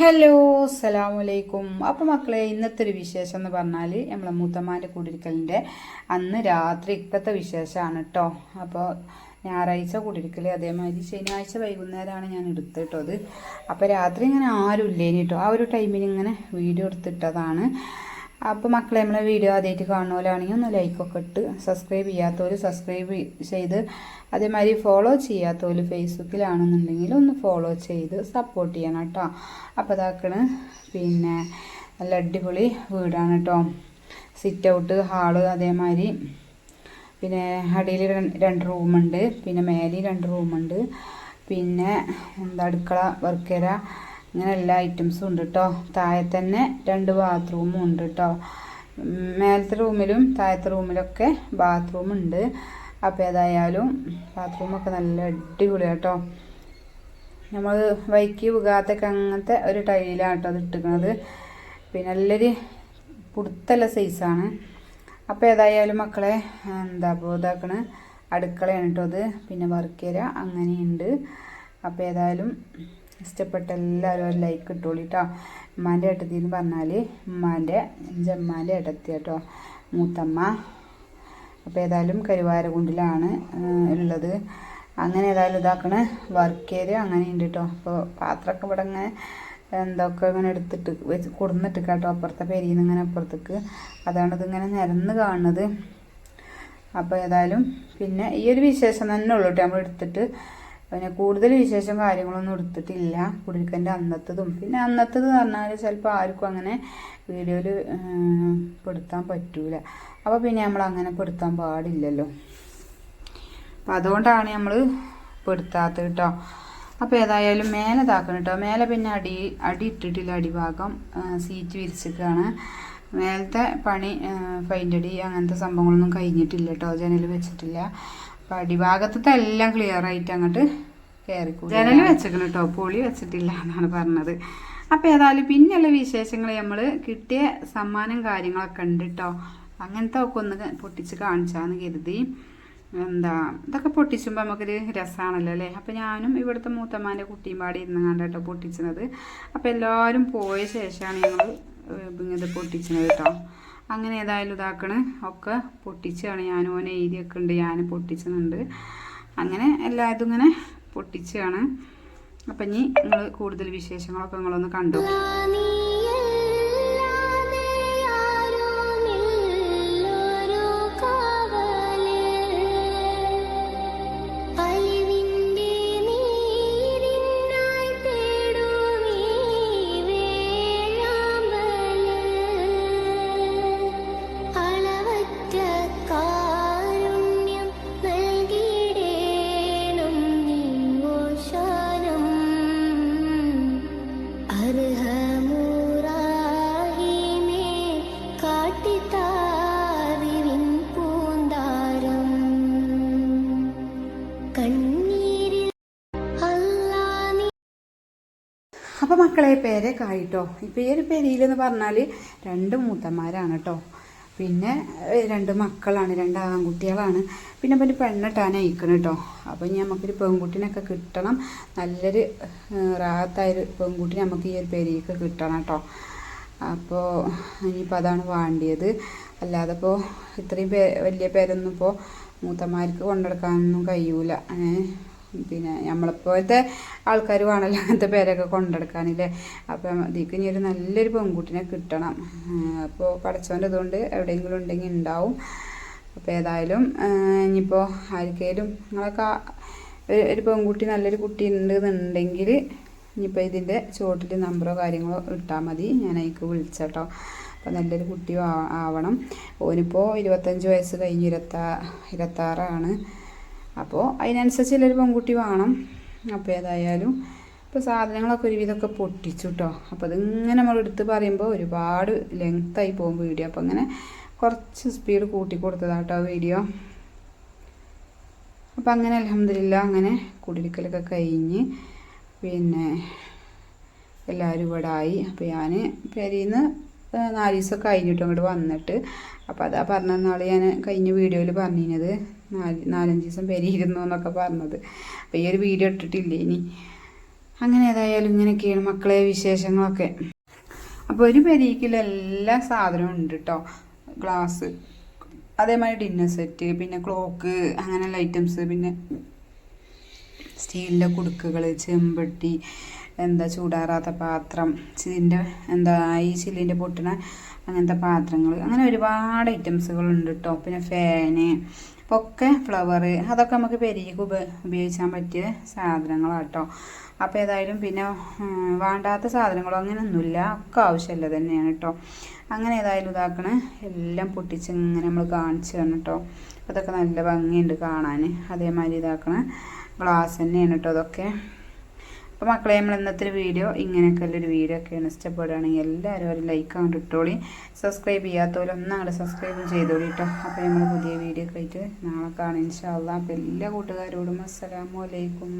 Hello അസ്സലാമലൈക്കും അപ്പോൾ മക്കളെ ഇന്നത്തെ ഒരു വിശേഷം എന്ന് പറഞ്ഞാൽ നമ്മളെ മൂത്തമ്മാന്റെ കുടിരിക്കലിന്റെ അന്ന് രാത്രി ഇക്കത്തെ വിശേഷമാണ് കേട്ടോ അപ്പോൾ ഞായറാഴ്ച കുടിരിക്കൽ അതേമാതിരി ശനിയാഴ്ച വൈകുന്നേരമാണ് ഞാൻ എടുത്തിട്ടത്. അപ്പോൾ രാത്രി ഇങ്ങനെ ആരും കേട്ടോ ആ ഒരു ടൈമിൽ ഇങ്ങനെ വീഡിയോ എടുത്തിട്ടതാണ്. അപ്പോൾ മക്കളെ നമ്മളെ വീഡിയോ ആദ്യമായിട്ട് കാണുന്നവരാണെങ്കിൽ ഒന്ന് ലൈക്കൊക്കെ ഇട്ട് സബ്സ്ക്രൈബ് ചെയ്യാത്തവർ സബ്സ്ക്രൈബ് ചെയ്ത് അതേമാതിരി ഫോളോ ചെയ്യാത്തവർ ഫേസ്ബുക്കിലാണെന്നുണ്ടെങ്കിൽ ഒന്ന് ഫോളോ ചെയ്ത് സപ്പോർട്ട് ചെയ്യണം കേട്ടോ. അപ്പോൾ ഇതാക്കണ്. പിന്നെ നല്ല അടിപൊളി വീടാണ് കേട്ടോ. സിറ്റ് ഔട്ട് ഹാൾ അതേമാതിരി. പിന്നെ അടിയിൽ രണ്ട് റൂമുണ്ട് പിന്നെ മേലിൽ രണ്ട് റൂമുണ്ട് പിന്നെ എന്താ അടുക്കള വർക്കേര ഇങ്ങനെ എല്ലാ ഐറ്റംസും ഉണ്ട് കേട്ടോ താഴെ തന്നെ രണ്ട് ബാത്റൂമും ഉണ്ട് കേട്ടോ മേലത്തെ റൂമിലും താഴത്തെ റൂമിലൊക്കെ ബാത്റൂം ഉണ്ട്. അപ്പോൾ ഏതായാലും ബാത്റൂമൊക്കെ നല്ല അടിപൊളിയാണ് കേട്ടോ നമ്മൾ വൈക്ക് വികാത്തൊക്കെ അങ്ങനത്തെ ഒരു ടൈലാണ് കേട്ടോ അത് ഇട്ടിരിക്കുന്നത് പിന്നെ നല്ലൊരു പുടുത്തല്ല സൈസാണ് അപ്പോൾ ഏതായാലും മക്കളെ എന്താ അപ്പോൾ ഇതാക്കണ അടുക്കളയാണ് കേട്ടോ അത്. പിന്നെ വർക്കേര അങ്ങനെയുണ്ട്. അപ്പോൾ ഏതായാലും ഇഷ്ടപ്പെട്ട എല്ലാവരും ഒരു ലൈക്ക് ഇട്ടോളി കേട്ടോ ഉമ്മാന്റെ ഏട്ടത്തി എന്ന് പറഞ്ഞാൽ ഉമ്മാന്റെ ജമ്മാന്റെ ഏട്ടത്തി കേട്ടോ മൂത്തമ്മ. അപ്പോൾ ഏതായാലും കരുവാരകുണ്ടിലാണ് ഉള്ളത്. അങ്ങനെ ഏതായാലും ഇതാക്കണ. വർക്ക് ഏരിയ അങ്ങനെ ഉണ്ട് കേട്ടോ അപ്പോൾ പാത്രമൊക്കെ ഇവിടെ ഇങ്ങനെ എന്തൊക്കെ ഇങ്ങനെ എടുത്തിട്ട് വെച്ച് കൊടുന്നിട്ട് കേട്ടോ അപ്പുറത്തെ പെരിയിൽ നിന്ന് ഇങ്ങനെ അപ്പുറത്തേക്ക്. അതാണ് ഇതിങ്ങനെ നിരന്ന് കാണുന്നത്. അപ്പോൾ ഏതായാലും പിന്നെ ഈ ഒരു വിശേഷം തന്നെ ഉള്ളൂ കേട്ടോ നമ്മൾ എടുത്തിട്ട് പിന്നെ കൂടുതൽ വിശേഷം കാര്യങ്ങളൊന്നും എടുത്തിട്ടില്ല. കുടിക്കന്റെ അന്നത്തതും. പിന്നെ അന്നത്തത് പറഞ്ഞാൽ ചിലപ്പോൾ ആർക്കും അങ്ങനെ വീഡിയോയിൽ പെടുത്താൻ പറ്റൂല. അപ്പോൾ പിന്നെ നമ്മൾ അങ്ങനെ പെടുത്താൻ പാടില്ലല്ലോ. അപ്പം അതുകൊണ്ടാണ് നമ്മൾ പെടുത്താത്തത് കേട്ടോ അപ്പോൾ ഏതായാലും മേലെ താക്കണം കേട്ടോ മേലെ പിന്നെ അടി അടി ഇട്ടിട്ടില്ല. അടിഭാഗം സീറ്റ് വിരിച്ചിട്ടാണ്. മേലത്തെ പണി ഫൈന്റടി അങ്ങനത്തെ സംഭവങ്ങളൊന്നും കഴിഞ്ഞിട്ടില്ല കേട്ടോ ജനൽ വെച്ചിട്ടില്ല. അപ്പം അടിഭാഗത്തത്തെ എല്ലാം ക്ലിയർ ആയിട്ട് അങ്ങോട്ട് കയറിക്കൂടി ജനൽ വെച്ചേക്കണം കേട്ടോ പൊളി വെച്ചിട്ടില്ല എന്നാണ് പറഞ്ഞത്. അപ്പോൾ ഏതായാലും പിന്നെയുള്ള വിശേഷങ്ങൾ നമ്മൾ കിട്ടിയ സമ്മാനം കാര്യങ്ങളൊക്കെ ഉണ്ട് കേട്ടോ അങ്ങനത്തെ ഒക്കെ ഒന്ന് പൊട്ടിച്ച് കാണിച്ചാന്ന് കരുതി. എന്താ ഇതൊക്കെ പൊട്ടിച്ചുമ്പോൾ നമുക്കൊരു രസമാണല്ലോ അല്ലേ? അപ്പോൾ ഞാനും ഇവിടുത്തെ മൂത്തമ്മാന്റെ കുട്ടിയും പാടി ഇരുന്ന് കണ്ടോ പൊട്ടിച്ചത് അപ്പോൾ എല്ലാവരും പോയ ശേഷമാണ് ഞങ്ങൾ ഇത് പൊട്ടിച്ചത് കേട്ടോ അങ്ങനെ ഏതായാലും ഇതാക്കണ്. ഒക്കെ പൊട്ടിച്ചാണ് ഞാൻ ഓനെ എഴുതിയൊക്കെ ഉണ്ട്. ഞാൻ പൊട്ടിച്ചുന്നുണ്ട് അങ്ങനെ എല്ലാതും ഇങ്ങനെ പൊട്ടിച്ചാണ് അപ്പം ഇനി നിങ്ങൾ കൂടുതൽ വിശേഷങ്ങളൊക്കെ നിങ്ങളൊന്ന് കണ്ടു? മക്കളെ പേരൊക്കെ ആയിട്ടോ ഇപ്പോൾ ഈ ഒരു പെരിയിലെന്ന് പറഞ്ഞാൽ രണ്ട് മൂത്തന്മാരാണ് കേട്ടോ പിന്നെ രണ്ട് മക്കളാണ് രണ്ട് ആൺകുട്ടികളാണ്. പിന്നെ പിന്നെ പെണ്ണിട്ടാണ് അയക്കണം കേട്ടോ അപ്പം നമുക്കൊരു പെൺകുട്ടിനൊക്കെ കിട്ടണം. നല്ലൊരു റാത്തായൊരു പെൺകുട്ടി നമുക്ക് ഈ ഒരു പെരിയൊക്കെ കിട്ടണം കേട്ടോ അപ്പോൾ ഇനിയിപ്പോൾ അതാണ് വേണ്ടിയത്. അല്ലാതെ ഇപ്പോൾ ഇത്രയും പേ വലിയ പേരൊന്നും ഇപ്പോൾ മൂത്തന്മാർക്ക് കൊണ്ടെടുക്കാനൊന്നും കഴിയൂല. പിന്നെ നമ്മളെപ്പോലത്തെ ആൾക്കാർ വേണമല്ലോ അങ്ങനത്തെ പേരൊക്കെ കൊണ്ടെടുക്കാനില്ലേ? അപ്പം ഇതിക്ക് ഇനി ഒരു നല്ലൊരു പെൺകുട്ടിനെ കിട്ടണം. അപ്പോൾ പഠിച്ചവന്റെ ഇതുകൊണ്ട് എവിടെയെങ്കിലും ഉണ്ടെങ്കിൽ ഉണ്ടാവും അപ്പോൾ ഏതായാലും ഇനിയിപ്പോൾ ആർക്കെങ്കിലും നിങ്ങളൊക്കെ ഒരു പെൺകുട്ടി നല്ലൊരു കുട്ടി ഉണ്ട് എന്നുണ്ടെങ്കിൽ ഇനിയിപ്പോൾ ഇതിന്റെ ചുവട്ടിൽ നമ്പറോ കാര്യങ്ങളോ ഇട്ടാൽ മതി. ഞാൻ അതിക്ക് വിളിച്ചട്ടോ. അപ്പോൾ നല്ലൊരു കുട്ടി ആവണം. ഓനിപ്പോൾ ഇരുപത്തഞ്ച് വയസ്സ് കഴിഞ്ഞ് ഇരുപത്താ ഇരുപത്താറാണ്. അപ്പോൾ അതിനനുസരിച്ച് അതിനനുസരിച്ചുള്ളൊരു പെൺകുട്ടി വേണം. അപ്പോൾ ഏതായാലും ഇപ്പോൾ സാധനങ്ങളൊക്കെ ഒരുവിധമൊക്കെ പൊട്ടിച്ചു കേട്ടോ അപ്പോൾ അതിങ്ങനെ നമ്മൾ എടുത്ത് പറയുമ്പോൾ ഒരുപാട് ലെങ്ത്തായി പോകും വീഡിയോ അപ്പോൾ അങ്ങനെ കുറച്ച് സ്പീഡ് കൂട്ടി കൊടുത്തതാട്ടോ വീഡിയോ അപ്പോൾ അങ്ങനെ അലഹമില്ല അങ്ങനെ കുടിരിക്കലൊക്കെ കഴിഞ്ഞ് പിന്നെ എല്ലാവരും ഇവിടെ ആയി. അപ്പോൾ ഞാൻ പെരിന്ന് നാല് ദിവസമൊക്കെ കഴിഞ്ഞിട്ടും അങ്ങോട്ട് വന്നിട്ട് അപ്പോൾ അതാ പറഞ്ഞ നാൾ ഞാൻ കഴിഞ്ഞ വീഡിയോയിൽ പറഞ്ഞിരുന്നത് നാല് നാലഞ്ച് ദിവസം പെരിയിരുന്നു എന്നൊക്കെ പറഞ്ഞത്. അപ്പോൾ ഈ ഒരു വീഡിയോ ഇട്ടിട്ടില്ലേ ഇനി? അങ്ങനെ ഏതായാലും ഇങ്ങനെയൊക്കെയാണ് മക്കളെ വിശേഷങ്ങളൊക്കെ. അപ്പോൾ ഒരു പെരീക്കിൽ എല്ലാ സാധനവും ഉണ്ട് കേട്ടോ ഗ്ലാസ് അതേമാതിരി ഡിന്നർ സെറ്റ് പിന്നെ ക്ലോക്ക് അങ്ങനെയുള്ള ഐറ്റംസ് പിന്നെ സ്റ്റീലിന്റെ കുടുക്കുകൾ ചെമ്പട്ടി എന്താ ചൂടാറാത്ത പാത്രം ചില്ലിന്റെ എന്താ ഈ ചില്ലിന്റെ പൊട്ടണ അങ്ങനത്തെ പാത്രങ്ങൾ അങ്ങനെ ഒരുപാട് ഐറ്റംസുകളുണ്ട് കേട്ടോ പിന്നെ ഫാന് ഒക്കെ ഫ്ലവർ അതൊക്കെ നമുക്ക് പെരിക്ക് ഉപ ഉപയോഗിക്കാൻ പറ്റിയ സാധനങ്ങളാട്ടോ. അപ്പം ഏതായാലും പിന്നെ വേണ്ടാത്ത സാധനങ്ങളോ അങ്ങനെയൊന്നുമില്ല ഒക്കെ ആവശ്യമില്ല തന്നെയാണ് കേട്ടോ അങ്ങനെ ഏതായാലും ഇതാക്കണ. എല്ലാം പൊട്ടിച്ച് ഇങ്ങനെ നമ്മൾ കാണിച്ചു തരണം കേട്ടോ അതൊക്കെ നല്ല ഭംഗിയുണ്ട് കാണാൻ അതേമാതിരി ഇതാക്കണ ഗ്ലാസ് തന്നെയാണ് കേട്ടോ അതൊക്കെ. അപ്പോൾ മക്കളെ നമ്മൾ ഇന്നത്തെ ഒരു വീഡിയോ ഇങ്ങനെയൊക്കെ ഉള്ളൊരു വീഡിയോ ഒക്കെയാണ്. ഇഷ്ടപ്പെടുകയാണെങ്കിൽ എല്ലാവരും ഒരു ലൈക്ക് അങ്ങോട്ട് ഇട്ടോളി. സബ്സ്ക്രൈബ് ചെയ്യാത്തവരും ഒന്നും അങ്ങോട്ട് സബ്സ്ക്രൈബ് ചെയ്തോളി കേട്ടോ അപ്പോൾ നമ്മൾ പുതിയ വീഡിയോ ഒക്കെ ആയിട്ട് നാളെ കാണാം. ഇൻഷാ അള്ളാ. അപ്പോൾ എല്ലാ കൂട്ടുകാരോടും അസ്സലാമു അലൈക്കും.